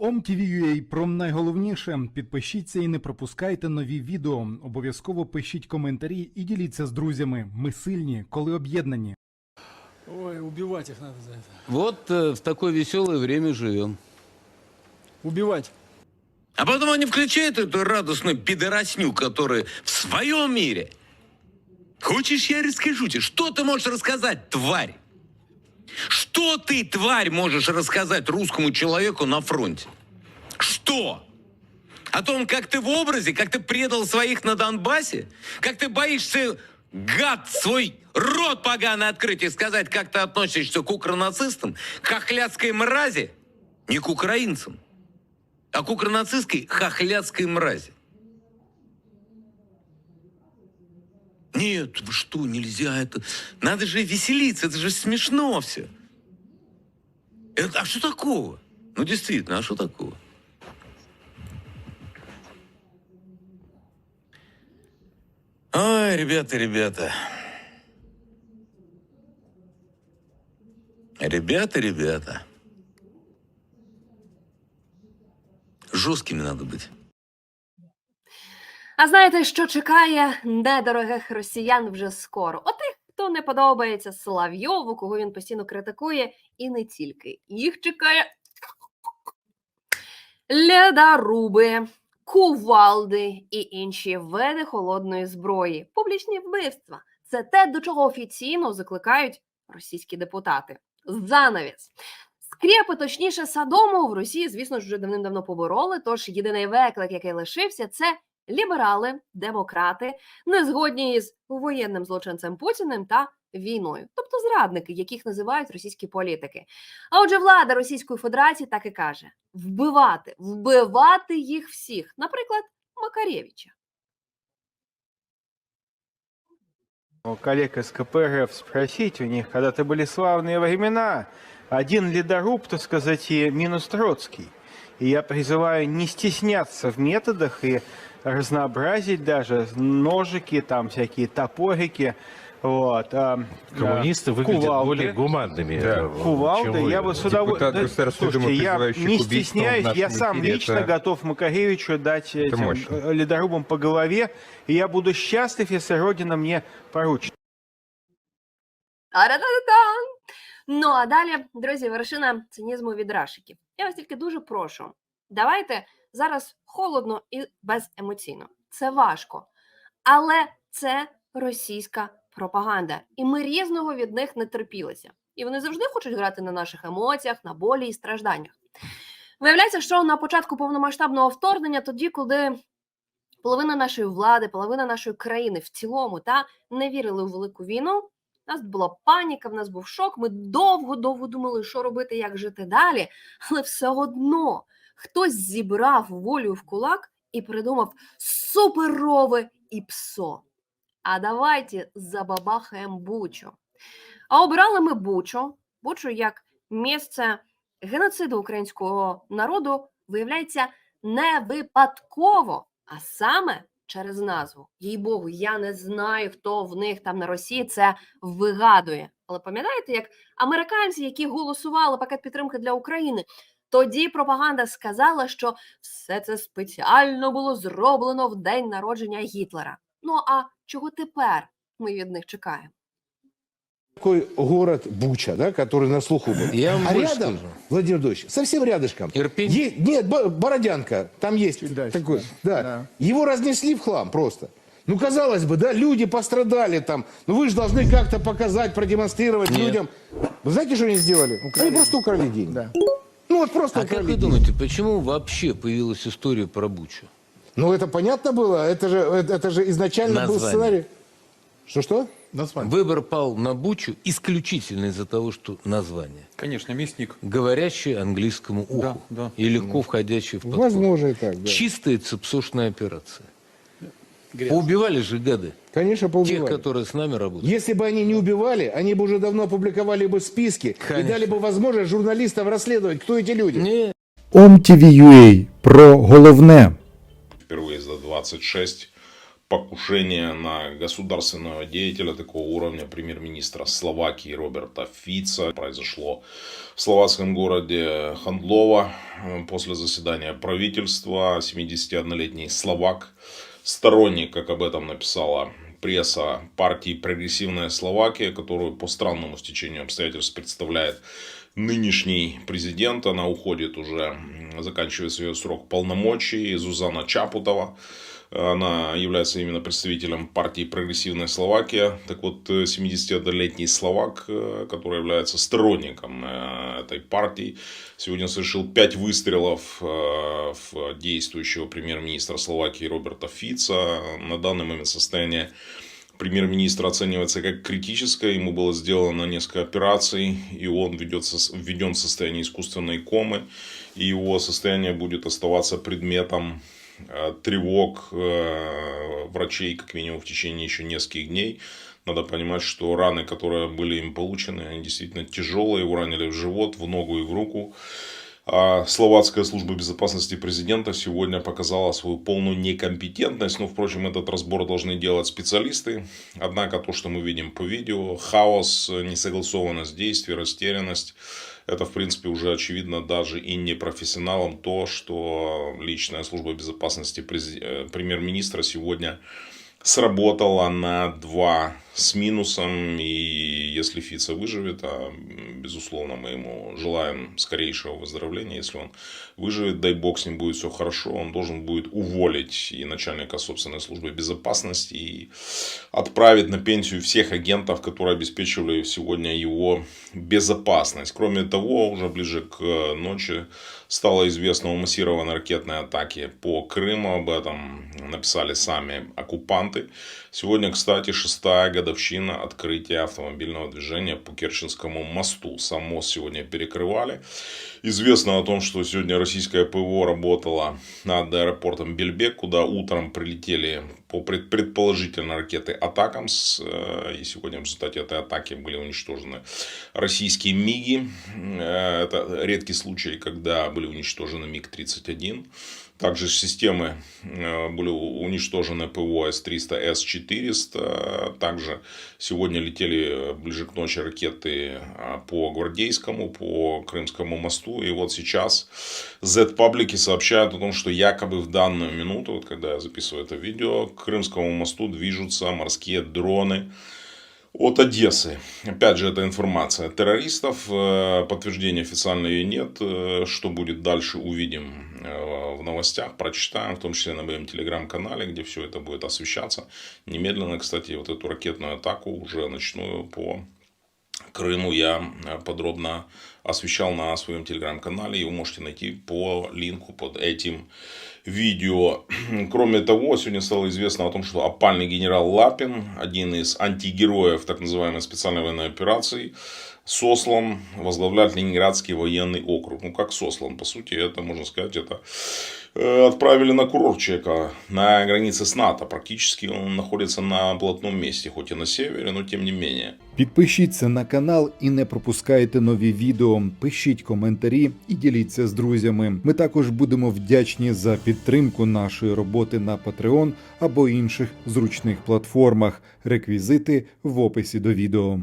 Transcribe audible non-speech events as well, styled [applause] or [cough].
OMTV.ua про найголовніше. Підпишіться і не пропускайте нові відео. Обов'язково пишіть коментарі і діліться з друзями. Ми сильні, коли об'єднані. Ой, убивать их надо за это. Вот э, в такое веселое время живем. Убивать. А потом они включают эту радостную пидорасню, которая в своем мире. Хочешь, я расскажу тебе, что ты можешь рассказать, тварь? Что ты, тварь, можешь рассказать русскому человеку на фронте? Что? О том, как ты в образе, как ты предал своих на Донбассе? Как ты боишься, гад, свой рот поганый открыть и сказать, как ты относишься к укронацистам, к хохлядской мрази? Не к украинцам, а к укронацистской хохлядской мрази. Нет, вы что, нельзя это. Надо же веселиться, это же смешно все. Это- а что такого? Ну, действительно, а что такого? Ой, ребята, ребята. Ребята, ребята. Жесткими надо быть. А знаєте, що чекає недорогих росіян вже скоро? Отих, хто не подобається Соловйову, кого він постійно критикує, і не тільки. Їх чекає ледаруби, кувалди і інші види холодної зброї, публічні вбивства. Це те, до чого офіційно закликають російські депутати. Занавіс. Скрепи, точніше, Садому в Росії, звісно ж, вже давним-давно побороли. Тож єдиний виклик, який лишився, це ліберали, демократи, не згодні із воєнним злочинцем Путіним та війною, тобто зрадники, яких називають російські політики. А отже, влада Російської Федерації так і каже: вбивати, вбивати їх всіх, наприклад, Макарєвича. у коллег из КПРФ спросить у них, когда-то были славные времена, один ледоруб, так сказать, и минус Троцкий. И я призываю не стесняться в методах и разнообразить даже ножики, там всякие топорики. Вот, а, Коммунисты а, выглядят кувалды. более гуманными. Да, э, кувалды, чем вы. я бы с Депутат удовольствием... Да, Государственной Думы, слушайте, я призывающий не к убийствам в стесняюсь, я нашем сам эфире, лично это- готов Макаревичу дать этим мощно. э, ледорубам по голове, и я буду счастлив, если Родина мне поручит. Та-ра-та-та-тан! Ну а далі, друзі, вершина цинізму від рашиків. Я вас тільки дуже прошу. Давайте зараз холодно і беземоційно. Це важко. Але це російська пропаганда. І ми різного від них не терпілися. І вони завжди хочуть грати на наших емоціях, на болі і стражданнях. Виявляється, що на початку повномасштабного вторгнення, тоді, коли половина нашої влади, половина нашої країни в цілому та не вірили у велику війну, у нас була паніка, в нас був шок. Ми довго-довго думали, що робити, як жити далі. Але все одно хтось зібрав волю в кулак і придумав суперове і псо. А давайте забабахаємо Бучу. А обирали ми Бучу, Бучу як місце геноциду українського народу, виявляється, не випадково, а саме через назву. Їй Богу, я не знаю, хто в них там на Росії це вигадує. Але пам'ятаєте, як американці, які голосували пакет підтримки для України, тоді пропаганда сказала, що все це спеціально було зроблено в день народження Гітлера. Ну а чого тепер ми від них чекаємо? такой город Буча, да, который на слуху был. Я вам а больше рядом, скажу. Владимир Владимирович, совсем рядышком. Ирпень? Е- нет, Бо- Бородянка, там есть Чуть дальше, такой, да. да. Да. Его разнесли в хлам просто. Ну, казалось бы, да, люди пострадали там. Ну, вы же должны как-то показать, продемонстрировать Нет. людям. Вы знаете, что они сделали? Они просто украли деньги. Да. Вот просто А как вы думаете, почему вообще появилась история про Бучу? Ну, это понятно было. Это же, это, это же изначально был Название. сценарий. Что-что? Выбор пал на Бучу исключительно из-за того, что название. Конечно, мясник. Говорящее английскому уху. Да, да. И легко входящее в подкорку. Возможно и так, да. Чистая цепсошная операция. Поубивали же гады. Конечно, Тех, поубивали. которые с нами работают. Если бы они не убивали, они бы уже давно опубликовали бы списки и Конечно. дали бы возможность журналистам расследовать, кто эти люди. Не, OMTV.ua про головне. впервые за 26 покушение на государственного деятеля такого уровня премьер-министра Словакии Роберта Фица произошло в словацком городе Хандлова э, после заседания правительства. 71-летний словак, сторонник, как об этом написала пресса партии «Прогрессивная Словакия», которую по странному стечению обстоятельств представляет нынешний президент. Она уходит уже, м, заканчивается ее срок полномочий. Зузана Чапутова. Она является именно представителем партии «Прогрессивная Словакия». Так вот, э, 71-летний словак, э, который является сторонником э, этой партии, сегодня совершил пять выстрелов э, в действующего премьер-министра Словакии Роберта Фица. На данный момент состояние премьер-министра оценивается как критическое. Ему было сделано несколько операций, и он ведется, введен в состояние искусственной комы. И его состояние будет оставаться предметом э, тревог э, врачей, как минимум, в течение еще нескольких дней. Надо понимать, что раны, которые были им получены, они действительно тяжелые. Его ранили в живот, в ногу и в руку. А Словацкая служба безопасности президента сегодня показала свою полную некомпетентность. Но, впрочем, этот разбор должны делать специалисты. Однако то, что мы видим по видео, хаос, несогласованность действий, растерянность, это, в принципе, уже очевидно даже и не профессионалам то, что личная служба безопасности э, премьер-министра сегодня сработала на 2 с минусом. И если Фица выживет, а безусловно мы ему желаем скорейшего выздоровления, если он выживет, дай бог с ним будет все хорошо, он должен будет уволить и начальника собственной службы безопасности и отправить на пенсию всех агентов, которые обеспечивали сегодня его безопасность. Кроме того, уже ближе к ночи стало известно о массированной ракетной атаке по Крыму. Об этом написали сами оккупанты. Сегодня, кстати, шестая годовщина открытия автомобильного движения по Керченскому мосту. Сам мост сегодня перекрывали. Известно о том, что сегодня российское ПВО работало над аэропортом Бельбек, куда утром прилетели по пред- предположительно ракеты Атакамс. Э, И сегодня в результате этой атаки были уничтожены российские МИГи. Э, Это редкий случай, когда были уничтожены МиГ-31. Также системы э, были уничтожены ПВО С-300, С-400. Также сегодня летели ближе к ночи ракеты а, по Гвардейскому, по Крымскому мосту. И вот сейчас Z-паблики сообщают о том, что якобы в данную минуту, вот когда я записываю это видео, к Крымскому мосту движутся морские дроны от Одессы. Опять же, это информация террористов. Э, Подтверждения официально ее нет. Э, Что будет дальше, увидим э, в новостях, прочитаем, в том числе на моем телеграм-канале, где все это будет освещаться. Немедленно, кстати, вот эту ракетную атаку уже ночную по Крыму я э, подробно освещал на своем телеграм-канале. Его можете найти по линку под этим видео. [clears throat] Кроме того, сегодня стало известно о том, что опальный генерал Лапин, один из антигероев так называемой специальной военной операции, сослан возглавлять Ленинградский военный округ. Ну, как сослан, по сути, это, можно сказать, это отправили на курорт человека на границе с НАТО. Практически он находится на блатном месте, хоть и на севере, но тем не менее. Підпишіться на канал і не пропускайте нові відео. Пишіть коментарі і діліться з друзями. Ми також будемо вдячні за підтримку нашої роботи на Patreon або інших зручних платформах. Реквізити в описі до відео.